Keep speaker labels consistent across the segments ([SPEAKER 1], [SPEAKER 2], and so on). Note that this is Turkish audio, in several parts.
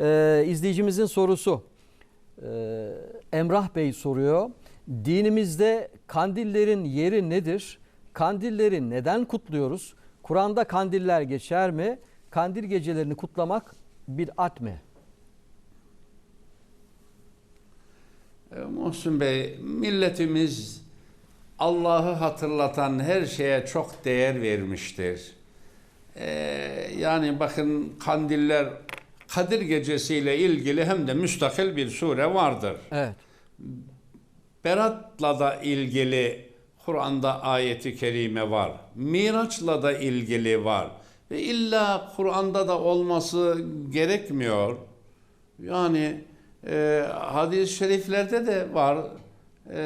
[SPEAKER 1] Ee, izleyicimizin sorusu. Ee, Emrah Bey soruyor. Dinimizde kandillerin yeri nedir? Kandilleri neden kutluyoruz? Kur'an'da kandiller geçer mi? Kandil gecelerini kutlamak bir at mı?
[SPEAKER 2] E, Muhsin Bey, milletimiz Allah'ı hatırlatan her şeye çok değer vermiştir. E, yani bakın kandiller Kadir gecesiyle ilgili hem de müstakil bir sure vardır.
[SPEAKER 1] Evet.
[SPEAKER 2] Berat'la da ilgili Kur'an'da ayeti kerime var. Miraç'la da ilgili var. Ve illa Kur'an'da da olması gerekmiyor. Yani e, hadis-i şeriflerde de var. E,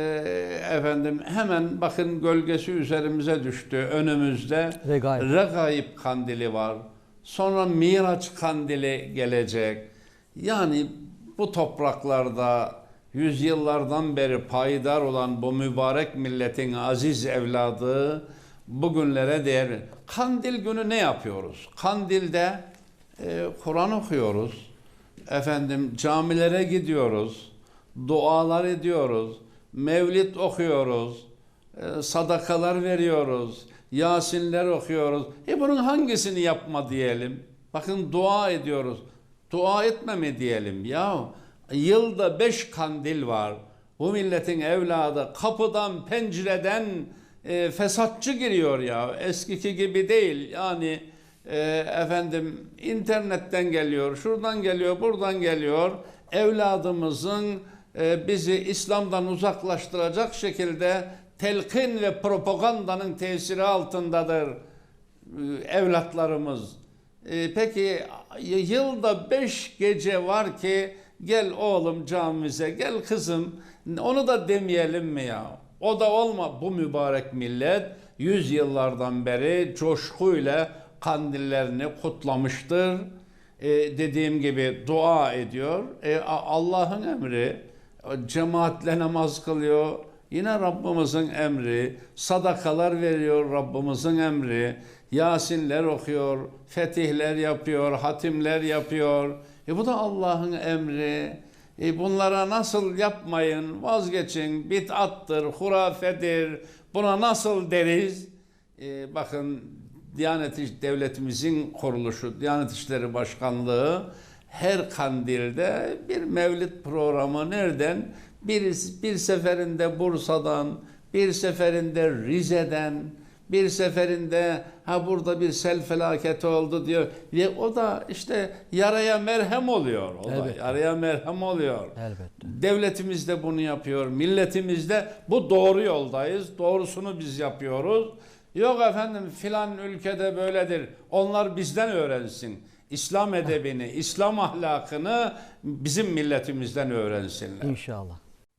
[SPEAKER 2] efendim hemen bakın gölgesi üzerimize düştü. Önümüzde
[SPEAKER 1] Regaib.
[SPEAKER 2] Regaib kandili var. Sonra Miraç kandili gelecek. Yani bu topraklarda yüzyıllardan beri payidar olan bu mübarek milletin aziz evladı bugünlere değer. Kandil günü ne yapıyoruz? Kandilde e, Kur'an okuyoruz. Efendim camilere gidiyoruz. Dualar ediyoruz. Mevlid okuyoruz. e, sadakalar veriyoruz. Yasinler okuyoruz. E bunun hangisini yapma diyelim? Bakın dua ediyoruz. Dua etme mi diyelim? Ya yılda beş kandil var. Bu milletin evladı kapıdan pencereden e, fesatçı giriyor ya. Eskiki gibi değil. Yani e, efendim internetten geliyor, şuradan geliyor, buradan geliyor. Evladımızın e, bizi İslam'dan uzaklaştıracak şekilde telkin ve propagandanın tesiri altındadır e, evlatlarımız. E, peki yılda beş gece var ki gel oğlum camimize gel kızım onu da demeyelim mi ya? O da olma bu mübarek millet yüzyıllardan beri coşkuyla kandillerini kutlamıştır. E, dediğim gibi dua ediyor. E, Allah'ın emri cemaatle namaz kılıyor. Yine Rabbimizin emri, sadakalar veriyor Rabbimizin emri, Yasinler okuyor, fetihler yapıyor, hatimler yapıyor. E bu da Allah'ın emri. E bunlara nasıl yapmayın, vazgeçin, bid'attır, hurafedir. Buna nasıl deriz? E, bakın Diyanet İş- Devletimizin kuruluşu, Diyanet İşleri Başkanlığı her kandilde bir mevlid programı nereden? Bir, bir seferinde Bursa'dan, bir seferinde Rize'den, bir seferinde ha burada bir sel felaketi oldu diyor. Ve o da işte yaraya merhem oluyor. O da
[SPEAKER 1] Elbette.
[SPEAKER 2] yaraya merhem oluyor.
[SPEAKER 1] Elbette.
[SPEAKER 2] Devletimiz de bunu yapıyor. Milletimiz de bu doğru yoldayız. Doğrusunu biz yapıyoruz. Yok efendim filan ülkede böyledir. Onlar bizden öğrensin. İslam edebini, İslam ahlakını bizim milletimizden öğrensinler.
[SPEAKER 1] İnşallah.